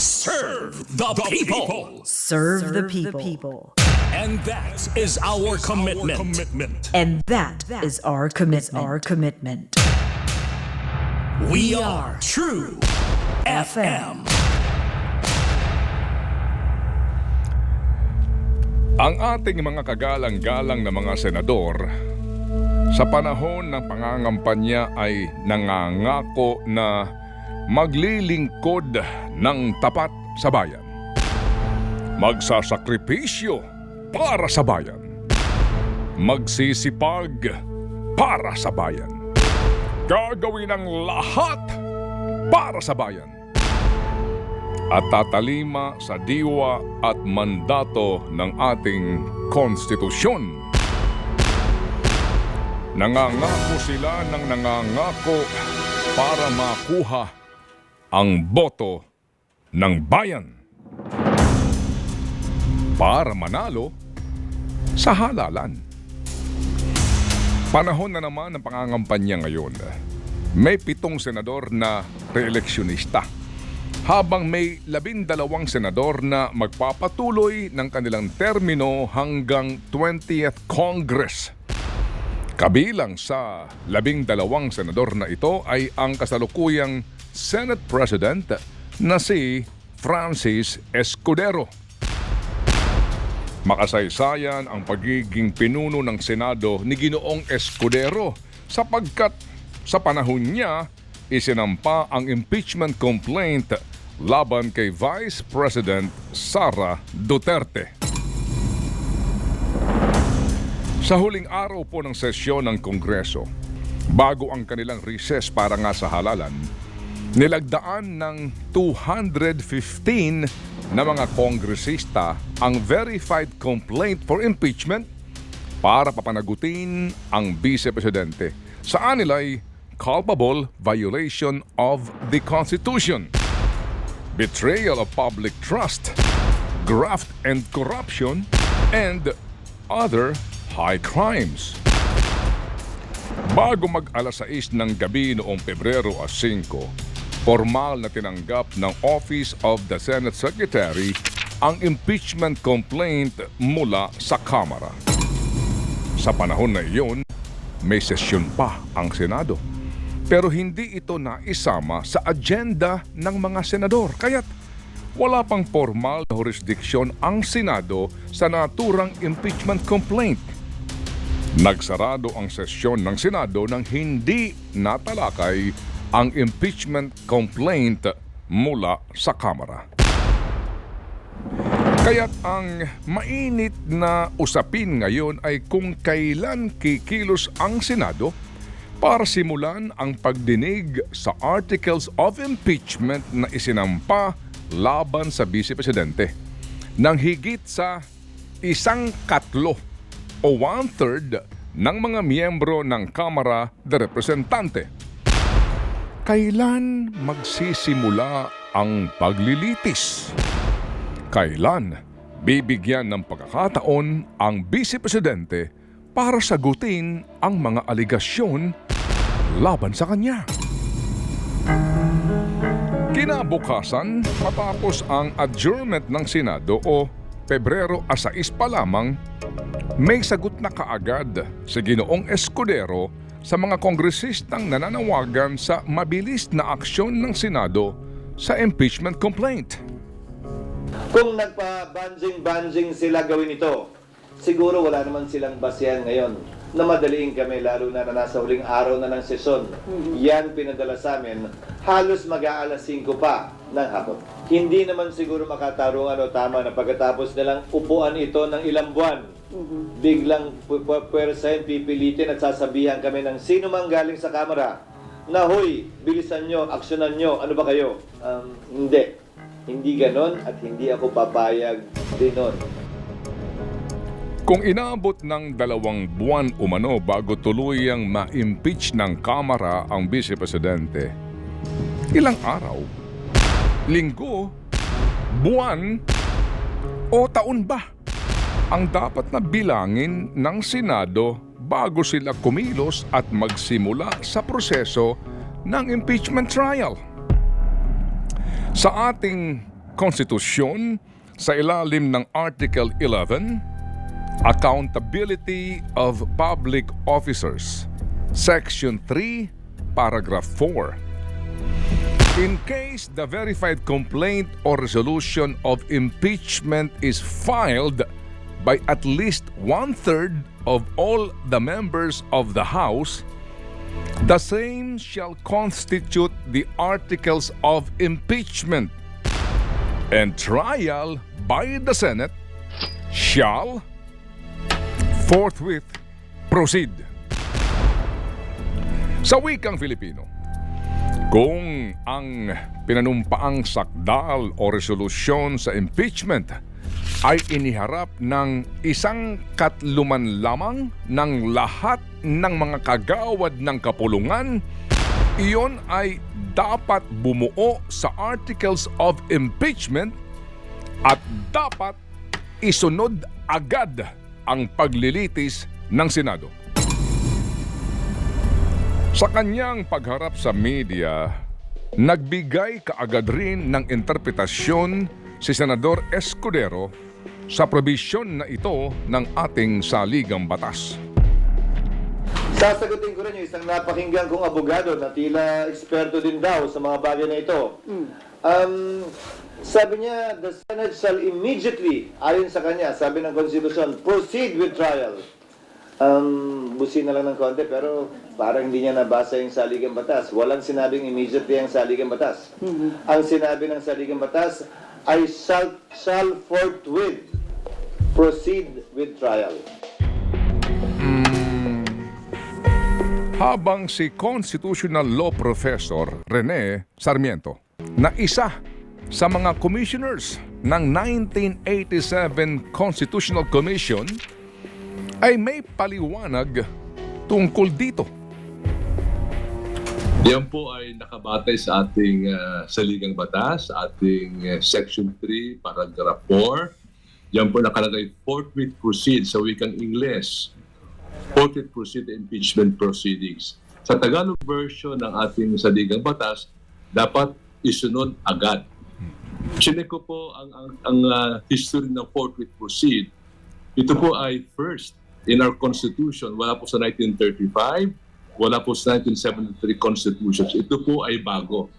Serve the people. Serve, the, people. And that is our commitment. And that is our commitment. Our commitment. We are True FM. Ang ating mga kagalang-galang na mga senador sa panahon ng pangangampanya ay nangangako na maglilingkod ng tapat sa bayan. Magsasakripisyo para sa bayan. Magsisipag para sa bayan. Gagawin ang lahat para sa bayan at tatalima sa diwa at mandato ng ating konstitusyon. Nangangako sila ng nangangako para makuha ang boto ng bayan. Para manalo sa halalan. Panahon na naman ng pangangampanya ngayon. May pitong senador na reeleksyonista habang may labindalawang senador na magpapatuloy ng kanilang termino hanggang 20th Congress. Kabilang sa labing dalawang senador na ito ay ang kasalukuyang Senate President na si Francis Escudero. Makasaysayan ang pagiging pinuno ng Senado ni Ginoong Escudero sapagkat sa panahon niya isinampa ang impeachment complaint laban kay Vice President Sara Duterte. Sa huling araw po ng sesyon ng Kongreso, bago ang kanilang recess para nga sa halalan, nilagdaan ng 215 na mga kongresista ang verified complaint for impeachment para papanagutin ang Vice Presidente sa anilay culpable violation of the Constitution, betrayal of public trust, graft and corruption, and other high crimes. Bago mag alas 6 ng gabi noong Pebrero 5, formal na tinanggap ng Office of the Senate Secretary ang impeachment complaint mula sa Kamara. Sa panahon na iyon, may sesyon pa ang Senado. Pero hindi ito naisama sa agenda ng mga senador. Kaya't wala pang formal na jurisdiksyon ang Senado sa naturang impeachment complaint. Nagsarado ang sesyon ng Senado nang hindi natalakay ang impeachment complaint mula sa Kamara. Kaya't ang mainit na usapin ngayon ay kung kailan kikilos ang Senado para simulan ang pagdinig sa Articles of Impeachment na isinampa laban sa Vice Presidente ng higit sa isang katlo o one-third ng mga miyembro ng Kamara de Representante. Kailan magsisimula ang paglilitis? Kailan bibigyan ng pagkakataon ang Vice Presidente para sagutin ang mga aligasyon laban sa kanya? Kinabukasan, matapos ang adjournment ng Senado o Pebrero 6 pa lamang, may sagot na kaagad si Ginoong Escudero sa mga kongresistang nananawagan sa mabilis na aksyon ng Senado sa impeachment complaint. Kung nagpa-banjing-banjing sila gawin ito, siguro wala naman silang basihan ngayon na madaliin kami lalo na na nasa huling araw na ng sesyon. Yan pinadala sa amin, halos mag-aalas 5 pa ng hapon. Hindi naman siguro makatarungan o tama na pagkatapos nilang upuan ito ng ilang buwan. Biglang pu- pu- pwersahin, pipilitin at sasabihan kami ng sino mang galing sa kamera na, Hoy, bilisan nyo, aksyonan nyo, ano ba kayo? Um, hindi. Hindi ganon at hindi ako papayag din nun. Kung inabot ng dalawang buwan umano bago tuluyang ma-impeach ng Kamara ang Vice Presidente, ilang araw, linggo, buwan, o taon ba ang dapat na bilangin ng Senado bago sila kumilos at magsimula sa proseso ng impeachment trial? Sa ating konstitusyon sa ilalim ng Article 11, Accountability of Public Officers, Section 3, Paragraph 4. In case the verified complaint or resolution of impeachment is filed by at least one third of all the members of the House, the same shall constitute the articles of impeachment, and trial by the Senate shall forthwith proceed. Sa wikang Filipino, kung ang pinanumpaang sakdal o resolusyon sa impeachment ay iniharap ng isang katluman lamang ng lahat ng mga kagawad ng kapulungan, iyon ay dapat bumuo sa Articles of Impeachment at dapat isunod agad ang paglilitis ng Senado. Sa kanyang pagharap sa media, nagbigay kaagad rin ng interpretasyon si Senador Escudero sa probisyon na ito ng ating saligang batas. Sasagutin ko rin yung isang napakinggan kong abogado na tila eksperto din daw sa mga bagay na ito. Um, sabi niya, the Senate shall immediately, ayon sa kanya, sabi ng Constitution, proceed with trial. Um, busin na lang ng konti, pero parang hindi niya nabasa yung saligang batas. Walang sinabing immediately ang saligang batas. Ang sinabi ng saligang batas ay shall, shall forthwith proceed with trial. Habang si Constitutional Law Professor Rene Sarmiento na isa sa mga commissioners ng 1987 Constitutional Commission ay may paliwanag tungkol dito. Yan po ay nakabatay sa ating ah, saligang batas, ating ah, Section 3, Paragraph 4. Yan po nakalagay, forthwith proceed sa wikang Ingles. Forthwith proceed the impeachment proceedings. Sa Tagalog version ng ating saligang batas, dapat isunod agad. Sinek ko po ang, ang, ang ah, history ng forthwith proceed. Ito po ay first in our Constitution. Wala po sa 1935, wala po sa 1973 Constitutions. Ito po ay bago.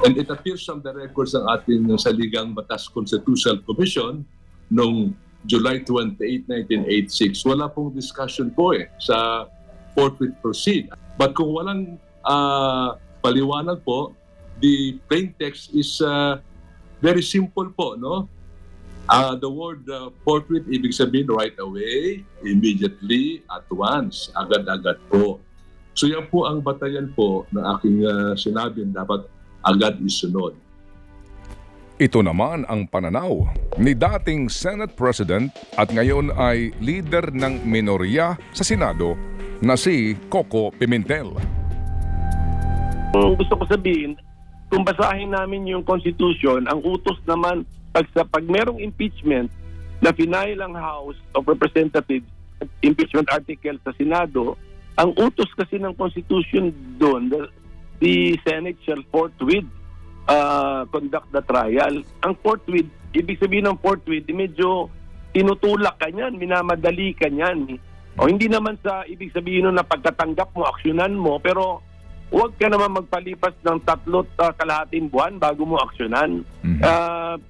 And it appears from the records ng ating Saligang Batas Constitutional Commission noong July 28, 1986. Wala pong discussion po eh sa forthwith proceed. But kung walang ah, paliwanag po, the plain text is ah, very simple po, no? Ah, the word uh, forthwith, ibig sabihin right away, immediately, at once, agad-agad po. So yan po ang batayan po ng aking uh, sinabi na dapat agad isunod. Ito naman ang pananaw ni dating Senate President at ngayon ay leader ng minorya sa Senado na si Coco Pimentel. Gusto ko sabihin, kung basahin namin yung Constitution, ang utos naman, pag, sa, pag merong impeachment na final ang House of Representatives, at impeachment article sa Senado, ang utos kasi ng Constitution doon, the, the Senate shall forthwith uh, conduct the trial. Ang forthwith, ibig sabihin ng forthwith, medyo tinutulak ka niyan, minamadali ka niyan. O hindi naman sa ibig sabihin nun na pagkatanggap mo, aksyonan mo, pero huwag ka naman magpalipas ng tatlot uh, kalahating buwan bago mo aksyonan. Mhm. Ah,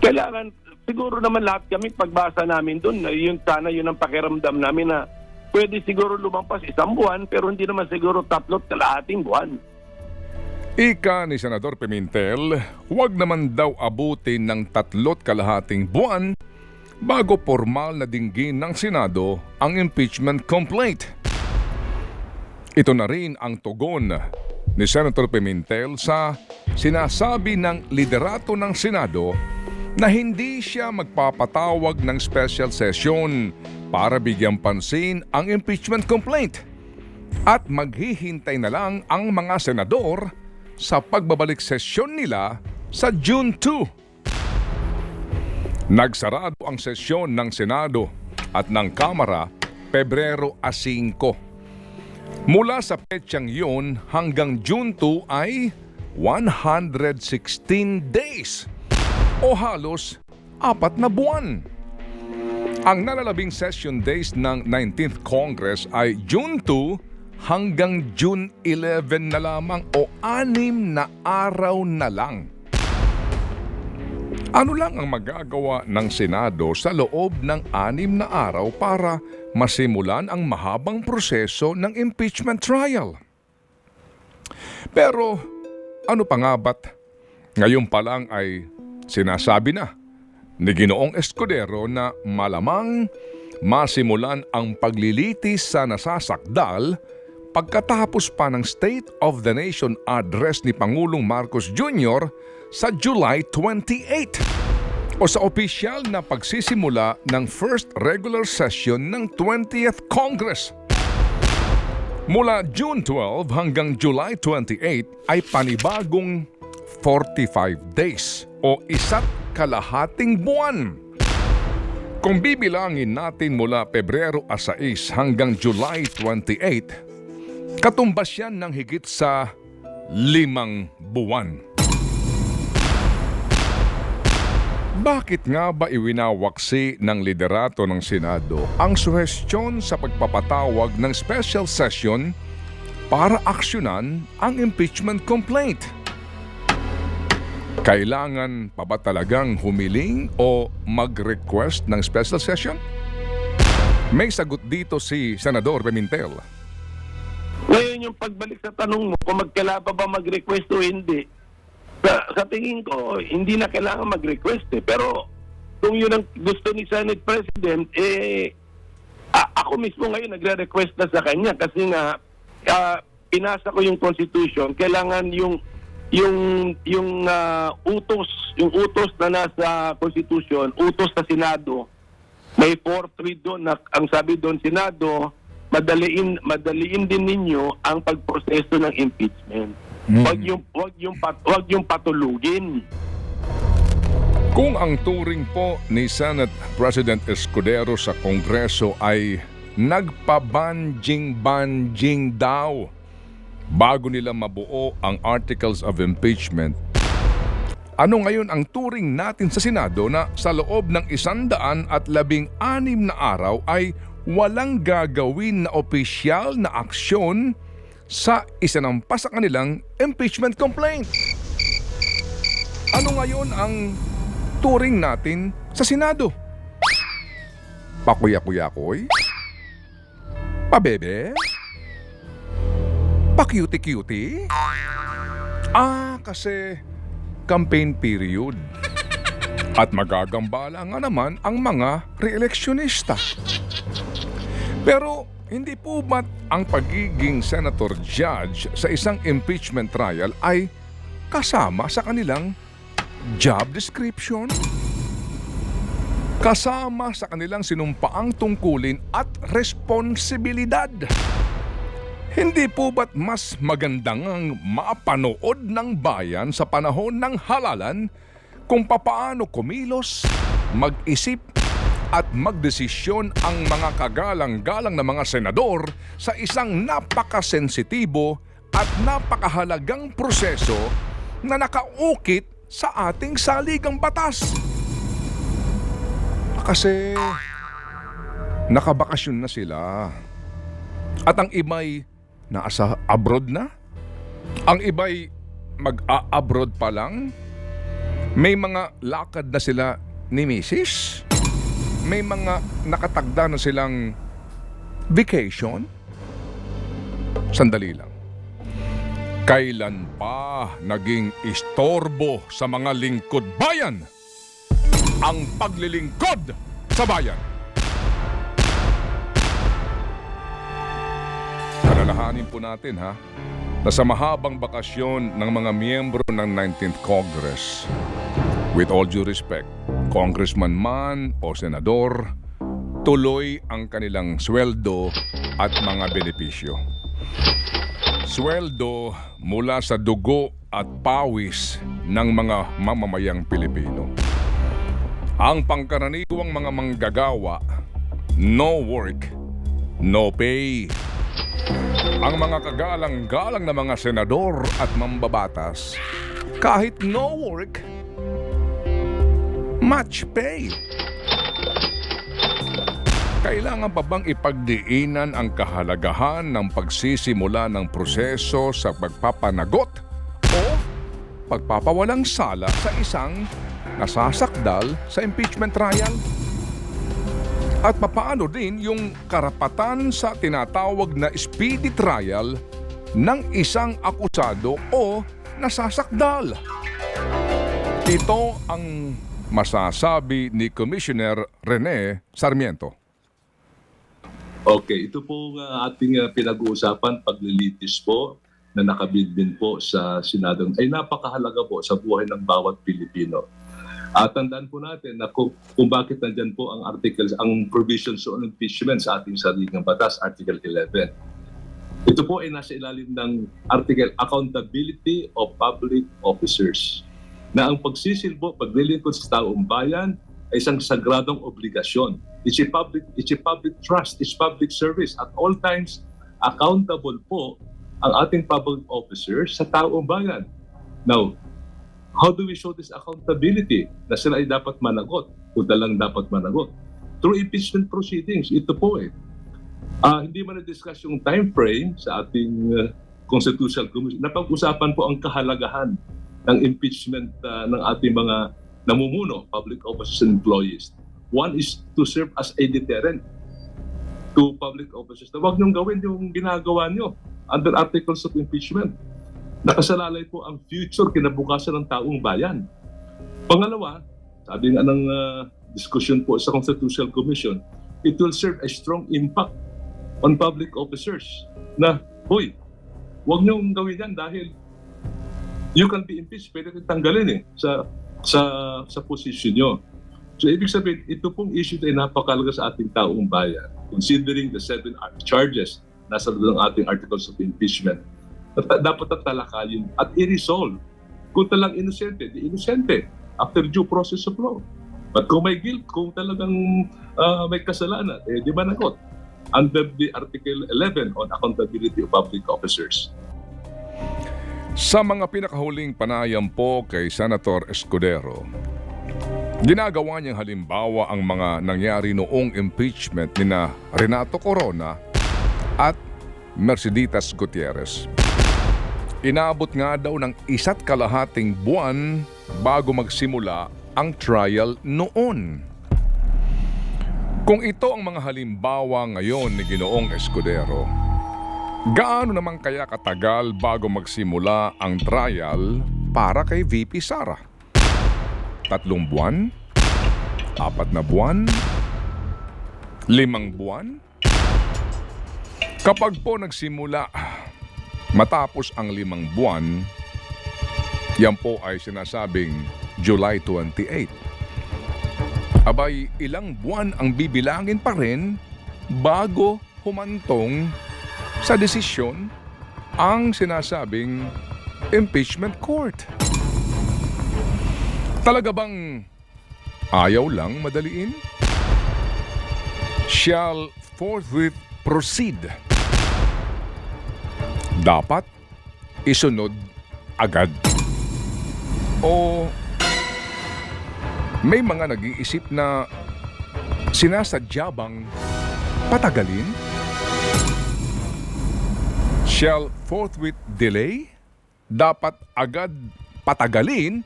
kailangan, siguro naman lahat kami pagbasa namin doon, yun sana yun ang pakiramdam namin na pwede siguro lumampas isang buwan pero hindi naman siguro tatlot kalahating buwan. Ika ni Senador Pimentel, huwag naman daw abutin ng tatlot kalahating buwan bago formal na dinggin ng Senado ang impeachment complaint. Ito na rin ang tugon ni Senator Pimentel sa sinasabi ng liderato ng Senado na hindi siya magpapatawag ng special session para bigyang pansin ang impeachment complaint at maghihintay na lang ang mga senador sa pagbabalik sesyon nila sa June 2. Nagsarado ang sesyon ng Senado at ng Kamara Pebrero a 5. Mula sa petsang yun hanggang June 2 ay 116 days. o halos apat na buwan. Ang nalalabing session days ng 19th Congress ay June 2 hanggang June 11 na lamang o anim na araw na lang. Ano lang ang magagawa ng Senado sa loob ng anim na araw para masimulan ang mahabang proseso ng impeachment trial? Pero ano pa nga ba't ngayon pa lang ay sinasabi na ni Ginoong Escudero na malamang masimulan ang paglilitis sa nasasakdal pagkatapos pa ng State of the Nation address ni Pangulong Marcos Jr. sa July 28 o sa opisyal na pagsisimula ng first regular session ng 20th Congress. Mula June 12 hanggang July 28 ay panibagong 45 days o isa't kalahating buwan. Kung bibilangin natin mula Pebrero 6 hanggang July 28, katumbas yan ng higit sa limang buwan. Bakit nga ba iwinawaksi ng liderato ng Senado ang suhestyon sa pagpapatawag ng special session para aksyonan ang impeachment complaint? Kailangan pa ba talagang humiling o mag-request ng special session? May sagot dito si Senador Pimentel. Ngayon yung pagbalik sa tanong mo, kung magkailangan pa ba mag-request o hindi, sa, sa tingin ko, hindi na kailangan mag-request eh. Pero kung yun ang gusto ni Senate President, eh, a- ako mismo ngayon nagre-request na sa kanya kasi nga, ah, pinasa ko yung Constitution, kailangan yung yung yung ah, utos, yung utos na nasa Constitution, utos sa Senado, may 4-3 doon na ang sabi doon Senado, madaliin madaliin din ninyo ang pagproseso ng impeachment. Wag yung wag yung pat, wag yung patulugin. Kung ang turing po ni Senate President Escudero sa Kongreso ay nagpabanjing-banjing daw bago nila mabuo ang Articles of Impeachment, ano ngayon ang turing natin sa Senado na sa loob ng isandaan at labing anim na araw ay walang gagawin na opisyal na aksyon sa isinampas sa kanilang impeachment complaint? Ano ngayon ang turing natin sa Senado? Pakuya-kuya-koy? Pabebe? Pa-cutie-cutie? Ah, kasi campaign period. At magagambala nga naman ang mga reeleksyonista. Pero hindi po ba't ang pagiging senator judge sa isang impeachment trial ay kasama sa kanilang job description? Kasama sa kanilang sinumpaang tungkulin at responsibilidad. Hindi po ba't mas magandang ang mapanood ng bayan sa panahon ng halalan kung papaano kumilos, mag-isip at magdesisyon ang mga kagalang-galang na mga senador sa isang napakasensitibo at napakahalagang proseso na nakaukit sa ating saligang batas. Kasi nakabakasyon na sila. At ang iba'y nasa abroad na. Ang iba'y mag-a-abroad pa lang. May mga lakad na sila ni Mrs. May mga nakatagda na silang vacation. Sandali lang. Kailan pa naging istorbo sa mga lingkod bayan ang paglilingkod sa bayan? Alalahanin po natin ha na sa mahabang bakasyon ng mga miyembro ng 19th Congress, with all due respect, congressman man o senador, tuloy ang kanilang sweldo at mga benepisyo. Sweldo mula sa dugo at pawis ng mga mamamayang Pilipino. Ang pangkaraniwang mga manggagawa, no work, no pay. Ang mga kagalang-galang na mga senador at mambabatas, kahit no work, Match pay. Kailangan pa bang ipagdiinan ang kahalagahan ng pagsisimula ng proseso sa pagpapanagot o pagpapawalang sala sa isang nasasakdal sa impeachment trial? At papaano din yung karapatan sa tinatawag na speedy trial ng isang akusado o nasasakdal? Ito ang masasabi ni Commissioner Rene Sarmiento. Okay, ito po ang ating uh, pinag-uusapan, paglilitis po na nakabid din po sa Senado ay napakahalaga po sa buhay ng bawat Pilipino. At tandaan po natin na kung, kung bakit nandyan po ang articles, ang provisions on impeachment sa ating saligang batas, Article 11. Ito po ay nasa ilalim ng article Accountability of Public Officers na ang pagsisilbo, paglilingkod sa taong bayan ay isang sagradong obligasyon. It's a public, it's a public trust, it's public service. At all times, accountable po ang ating public officers sa taong bayan. Now, how do we show this accountability na sila ay dapat managot o dalang dapat managot? Through impeachment proceedings. Ito po eh. Ah, hindi man na-discuss yung time frame sa ating uh, Constitutional Commission. Napag-usapan po ang kahalagahan ng impeachment uh, ng ating mga namumuno, public officers and employees. One is to serve as a deterrent to public officers na huwag niyong gawin yung ginagawa niyo under articles of impeachment. Nakasalalay po ang future kinabukasan ng taong bayan. Pangalawa, sabi nga ng uh, discussion po sa Constitutional Commission, it will serve a strong impact on public officers na, hoy, huwag niyong gawin yan dahil you can be impeached, pwede kang tanggalin eh sa sa sa position nyo. So ibig sabihin, ito pong issue ay napakalaga sa ating taong bayan. Considering the seven ar- charges nasa loob ng ating articles of impeachment, dapat at talakayin at i-resolve. Kung talang inosente, di inosente after due process of law. But kung may guilt, kung talagang ah, may kasalanan, eh, di ba nagot? Under the Article 11 on accountability of public officers. Sa mga pinakahuling panayam po kay Senator Escudero, ginagawa niyang halimbawa ang mga nangyari noong impeachment ni na Renato Corona at Merceditas Gutierrez. Inabot nga daw ng isa't kalahating buwan bago magsimula ang trial noon. Kung ito ang mga halimbawa ngayon ni Ginoong Escudero, Gaano naman kaya katagal bago magsimula ang trial para kay VP Sara? Tatlong buwan? Apat na buwan? Limang buwan? Kapag po nagsimula matapos ang limang buwan, yan po ay sinasabing July 28. Abay, ilang buwan ang bibilangin pa rin bago humantong sa desisyon ang sinasabing impeachment court. Talaga bang ayaw lang madaliin? Shall forthwith proceed. Dapat isunod agad. O may mga nag-iisip na sinasadya bang patagalin? Shall forthwith delay, dapat agad patagalin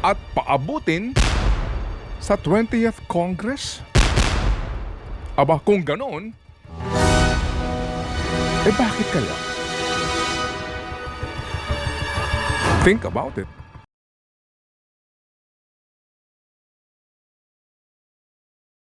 at paabutin sa 20th Congress? Aba, kung ganon, eh bakit kaya? Think about it.